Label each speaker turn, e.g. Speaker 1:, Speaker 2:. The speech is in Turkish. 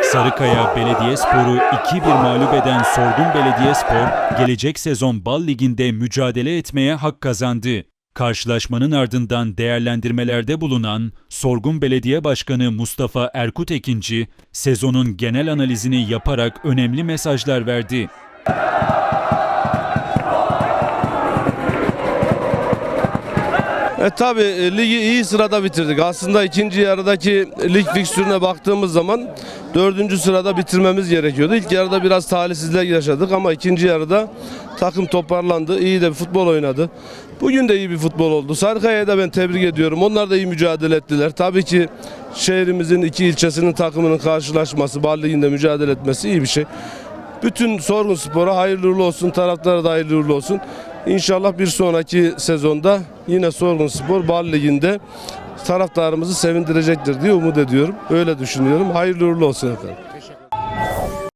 Speaker 1: Sarıkaya Belediyespor'u 2-1 mağlup eden Sorgun Belediyespor, gelecek sezon Bal Ligi'nde mücadele etmeye hak kazandı. Karşılaşmanın ardından değerlendirmelerde bulunan Sorgun Belediye Başkanı Mustafa Erkut Ekinci, sezonun genel analizini yaparak önemli mesajlar verdi.
Speaker 2: E tabi ligi iyi sırada bitirdik. Aslında ikinci yarıdaki lig fikstürüne baktığımız zaman dördüncü sırada bitirmemiz gerekiyordu. İlk yarıda biraz talihsizlik yaşadık ama ikinci yarıda takım toparlandı. iyi de bir futbol oynadı. Bugün de iyi bir futbol oldu. Sarıkaya'ya da ben tebrik ediyorum. Onlar da iyi mücadele ettiler. Tabii ki şehrimizin iki ilçesinin takımının karşılaşması, Bal mücadele etmesi iyi bir şey. Bütün Sorgun Spor'a hayırlı uğurlu olsun, taraftara da hayırlı uğurlu olsun. İnşallah bir sonraki sezonda yine Sorgun Spor Bal Ligi'nde taraftarımızı sevindirecektir diye umut ediyorum. Öyle düşünüyorum. Hayırlı uğurlu olsun efendim.